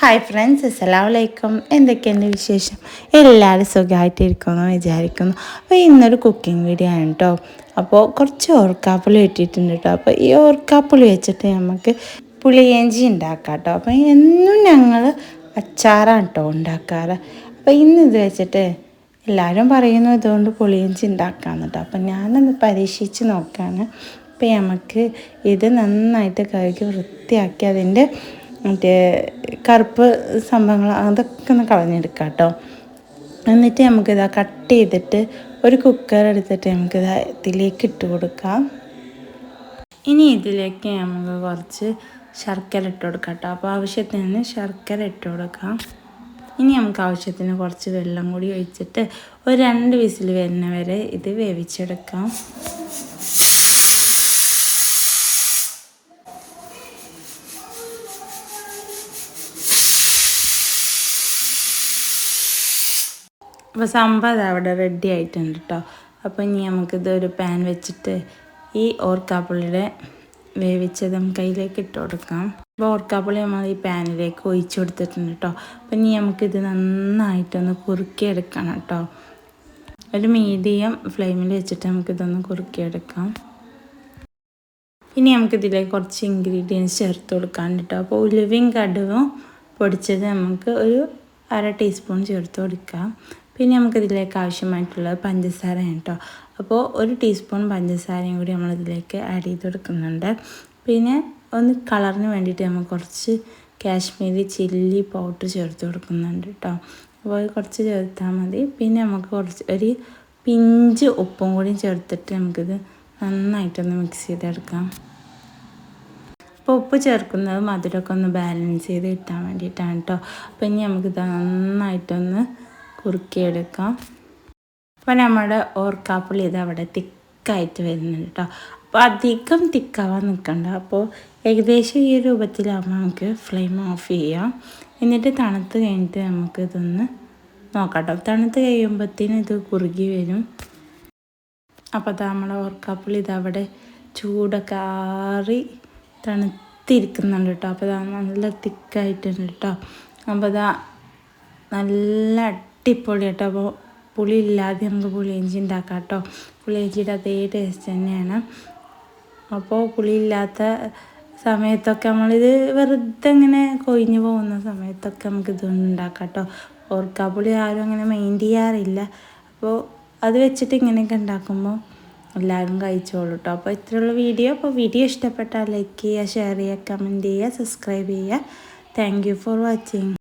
Hi friends അസ്സലാമലൈക്കും എന്തൊക്കെയുണ്ട് വിശേഷം? എല്ലാവരും സുഖമായിട്ടിരിക്കുമെന്ന് വിചാരിക്കുന്നു. അപ്പോൾ ഇന്നൊരു കുക്കിംഗ് വീഡിയോ ആണ് കേട്ടോ അപ്പോൾ കുറച്ച് ഓർക്കാപ്പുളി ഇട്ടിട്ടുണ്ട് കേട്ടോ അപ്പോൾ ഈ ഓർക്കാപ്പുളി വെച്ചിട്ട് നമുക്ക് പുളിയേഞ്ചി ഉണ്ടാക്കാം കേട്ടോ അപ്പോൾ എന്നും ഞങ്ങൾ അച്ചാറാണ് കേട്ടോ ഉണ്ടാക്കാറ്. അപ്പോൾ ഇന്ന് ഇത് വെച്ചിട്ട് എല്ലാവരും പറയുന്നു ഇതുകൊണ്ട് പുളിയഞ്ചി ഉണ്ടാക്കാമെന്ന് കേട്ടോ അപ്പം ഞാനൊന്ന് പരീക്ഷിച്ച് നോക്കുകയാണ് അപ്പോൾ നമുക്ക് ഇത് നന്നായിട്ട് കഴുകി വൃത്തിയാക്കി അതിന്റെ മറ്റേ കറുപ്പ് സംഭവങ്ങൾ അതൊക്കെ ഒന്ന് കളഞ്ഞെടുക്കാം കേട്ടോ എന്നിട്ട് നമുക്കിതാ കട്ട് ചെയ്തിട്ട് ഒരു കുക്കർ എടുത്തിട്ട് നമുക്കിതാ ഇതിലേക്ക് ഇട്ട് കൊടുക്കാം. ഇനി ഇതിലേക്ക് നമുക്ക് കുറച്ച് ശർക്കര ഇട്ട് കൊടുക്കാം കേട്ടോ അപ്പോൾ ആവശ്യത്തിന് ശർക്കര ഇട്ട് കൊടുക്കാം. ഇനി നമുക്ക് ആവശ്യത്തിന് കുറച്ച് വെള്ളം കൂടി ഒഴിച്ചിട്ട് ഒരു രണ്ട് വിസിൽ വരുന്ന വരെ ഇത് വേവിച്ചെടുക്കാം. അപ്പോൾ സംഭവം അവിടെ റെഡി ആയിട്ടുണ്ട് കേട്ടോ അപ്പോൾ ഇനി നമുക്കിത് ഒരു പാൻ വെച്ചിട്ട് ഈ ഓർക്കാപ്പുള്ളിയുടെ വേവിച്ചത് നമുക്ക് അതിലേക്ക് ഇട്ട് കൊടുക്കാം. അപ്പോൾ ഓർക്കാപ്പുള്ളി നമ്മൾ ഈ പാനിലേക്ക് ഒഴിച്ചു കൊടുത്തിട്ടുണ്ട് കേട്ടോ അപ്പം ഇനി നമുക്കിത് നന്നായിട്ടൊന്ന് കുറുക്കിയെടുക്കണം കേട്ടോ ഒരു മീഡിയം ഫ്ലെയിമിൽ വെച്ചിട്ട് നമുക്കിതൊന്ന് കുറുക്കിയെടുക്കാം. ഇനി നമുക്കിതിലേക്ക് കുറച്ച് ഇൻഗ്രീഡിയൻസ് ചേർത്ത് കൊടുക്കാൻ കേട്ടോ അപ്പോൾ ഉലുവയും കടുവും പൊടിച്ചത് നമുക്ക് ഒരു അര ടീസ്പൂൺ ചേർത്ത് കൊടുക്കാം. പിന്നെ നമുക്കിതിലേക്ക് ആവശ്യമായിട്ടുള്ളത് പഞ്ചസാരയാണ് കേട്ടോ. അപ്പോൾ ഒരു ടീസ്പൂൺ പഞ്ചസാരയും കൂടി നമ്മളിതിലേക്ക് ആഡ് ചെയ്ത് കൊടുക്കുന്നുണ്ട് പിന്നെ ഒന്ന് കളറിന് വേണ്ടിയിട്ട് നമുക്ക് കുറച്ച് കാശ്മീരി ചില്ലി പൗഡർ ചേർത്ത് കൊടുക്കുന്നുണ്ട് കേട്ടോ. അപ്പോൾ കുറച്ച് ചേർത്താൽ മതി. പിന്നെ നമുക്ക് കുറച്ച് ഒരു പിഞ്ച് ഉപ്പും കൂടി ചേർത്തിട്ട് നമുക്കിത് നന്നായിട്ടൊന്ന് മിക്സ് ചെയ്തെടുക്കാം. അപ്പോൾ ഉപ്പ് ചേർക്കുന്നത് മധുരമൊക്കെ ഒന്ന് ബാലൻസ് ചെയ്ത് കിട്ടാൻ വേണ്ടിയിട്ടാണ് കേട്ടോ. അപ്പോൾ ഇനി നമുക്കിത് നന്നായിട്ടൊന്ന് കുറുക്കിയെടുക്കാം. അപ്പോൾ നമ്മുടെ ഓർക്കാപ്പുളി ഇത് അവിടെ തിക്കായിട്ട് വരുന്നുണ്ട് കേട്ടോ അപ്പോൾ അധികം തിക്കാവാൻ നിൽക്കണ്ട അപ്പോൾ ഏകദേശം ഈ രൂപത്തിലാകുമ്പോൾ നമുക്ക് ഫ്ലെയിം ഓഫ് ചെയ്യാം. എന്നിട്ട് തണുത്ത് കഴിഞ്ഞിട്ട് നമുക്ക് ഇതൊന്ന് നോക്കാം കേട്ടോ തണുത്ത് കഴിയുമ്പോഴത്തേനും ഇത് കുറുകി വരും. അപ്പോൾ അത് നമ്മളെ ഓർക്കാപ്പുളി ഇതവിടെ ചൂടൊക്കെ ആറി തണുത്തിരിക്കുന്നുണ്ട് കേട്ടോ അപ്പോൾ നല്ല തിക്കായിട്ടുണ്ട് കേട്ടോ അപ്പോൾ അതാ നല്ല അടിപൊളി കേട്ടോ. അപ്പോൾ പുളി ഇല്ലാതെ നമുക്ക് പുളിയിഞ്ചി ഉണ്ടാക്കാം കേട്ടോ. പുളിയിഞ്ചിയുടെ അതേ ടേസ്റ്റ് തന്നെയാണ്. അപ്പോൾ പുളി ഇല്ലാത്ത സമയത്തൊക്കെ നമ്മളിത് വെറുതെ ഇങ്ങനെ കൊഴിഞ്ഞു പോകുന്ന സമയത്തൊക്കെ നമുക്ക് ഇതൊന്നും ഉണ്ടാക്കാം കേട്ടോ. ഓർക്കാപ്പുളി ആരും അങ്ങനെ മൈൻഡ് ചെയ്യാറില്ല. അപ്പോൾ അത് വെച്ചിട്ട് ഇങ്ങനെയൊക്കെ ഉണ്ടാക്കുമ്പോൾ എല്ലാവരും കഴിച്ചോളൂ കേട്ടോ. അപ്പോൾ ഇത്രയുള്ള വീഡിയോ. അപ്പോൾ വീഡിയോ ഇഷ്ടപ്പെട്ടാൽ ലൈക്ക് ചെയ്യുക ഷെയർ ചെയ്യുക കമന്റ് ചെയ്യുക സബ്സ്ക്രൈബ് ചെയ്യുക. Thank you for watching